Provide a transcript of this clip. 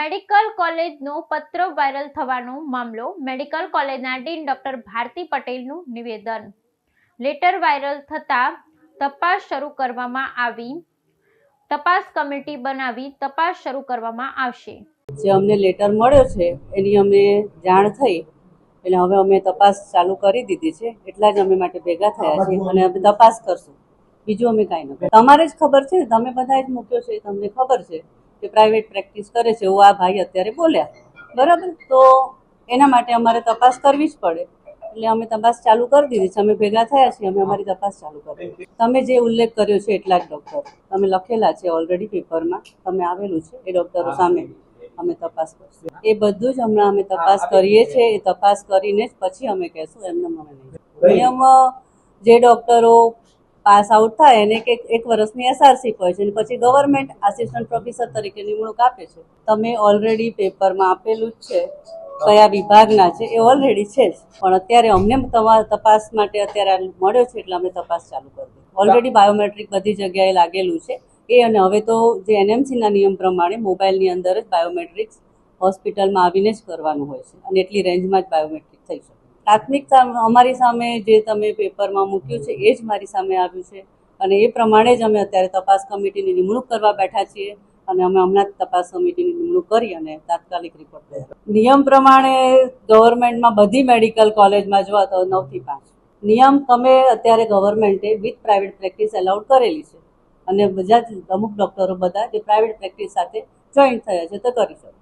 Medical કોલેજનો પત્ર viral થવાનો મામલો મેડિકલ કોલેજના ડીન ડોક્ટર ભારતી પટેલનું નિવેદન. લેટર વાયરલ થતાં તપાસ શરૂ કરવામાં આવી. તપાસ કમિટી બનાવી તપાસ શરૂ કરવામાં આવશે. જે અમને લેટર મળ્યો છે, એની અમને જાણ થઈ. એટલે હવે અમે તપાસ ચાલુ કરી દીધી છે. એટલા જ અમે માટે ભેગા થયા છીએ અને અમે તપાસ કરશું. બીજું અમે કાંઈ નથી તમારે જ ખબર છે તમે બધા જ મૂક્યો છે તમને ખબર છે. કે પ્રાઇવેટ પ્રેક્ટિસ કરે છે એવું આ ભાઈ અત્યારે બોલ્યા. બરાબર? તો એના માટે અમારે તપાસ કરવી જ પડે. એટલે અમે તપાસ ચાલુ કરી દીધી છે. અમે ભેગા થયા છીએ અમે અમારી તપાસ ચાલુ કરી તમે જે ઉલ્લેખ કર્યો છે એટલા જ ડૉક્ટર તમે લખેલા છે ઓલરેડી પેપરમાં તમે આવેલું છે. એ ડૉક્ટરો સામે અમે તપાસ કરશું. એ બધું જ હમણાં અમે તપાસ કરીએ છીએ. એ તપાસ કરીને જ પછી અમે કહેશું. એમને મને નહીં. નિયમ જે ડૉક્ટરો પાસ આઉટ થાય એને કે એક વર્ષની એસઆરસી હોય છે અને પછી ગવર્મેન્ટ આસિસ્ટન્ટ પ્રોફેસર તરીકે નિમણૂક આપે છે. તમે ઓલરેડી પેપરમાં આપેલું જ છે, કયા વિભાગના છે, એ ઓલરેડી છે જ. પણ અત્યારે અમને તમારા તપાસ માટે અત્યારે મળ્યો છે એટલે અમે તપાસ ચાલુ કરી ઓલરેડી બાયોમેટ્રિક બધી જગ્યાએ લાગેલું છે. એ અને હવે તો જે એનએમસીના નિયમ પ્રમાણે મોબાઈલની અંદર જ બાયોમેટ્રિક્સ હોસ્પિટલમાં આવીને જ કરવાનું હોય છે. અને એટલી રેન્જમાં જ બાયોમેટ્રિક થઈ શકે. પ્રાથમિક અમારી સામે જે તમે પેપરમાં મૂક્યું છે, એ જ મારી સામે આવ્યું છે. અને એ પ્રમાણે જ અમે અત્યારે તપાસ કમિટીની નિમણૂક કરવા બેઠા છીએ અને અમે હમણાં જ તપાસ કમિટીની નિમણૂક કરી અને તાત્કાલિક રિપોર્ટ લઈ નિયમ પ્રમાણે ગવર્મેન્ટમાં બધી મેડિકલ કોલેજમાં જોવા તો નવથી પાંચ. નિયમ તમે અત્યારે ગવર્મેન્ટે વિથ પ્રાઇવેટ પ્રેક્ટિસ એલાઉડ કરેલી છે. અને બધા જ અમુક ડૉક્ટરો બધા જે પ્રાઇવેટ પ્રેક્ટિસ સાથે જોઈન્ટ થયા છે તો કરી શકે.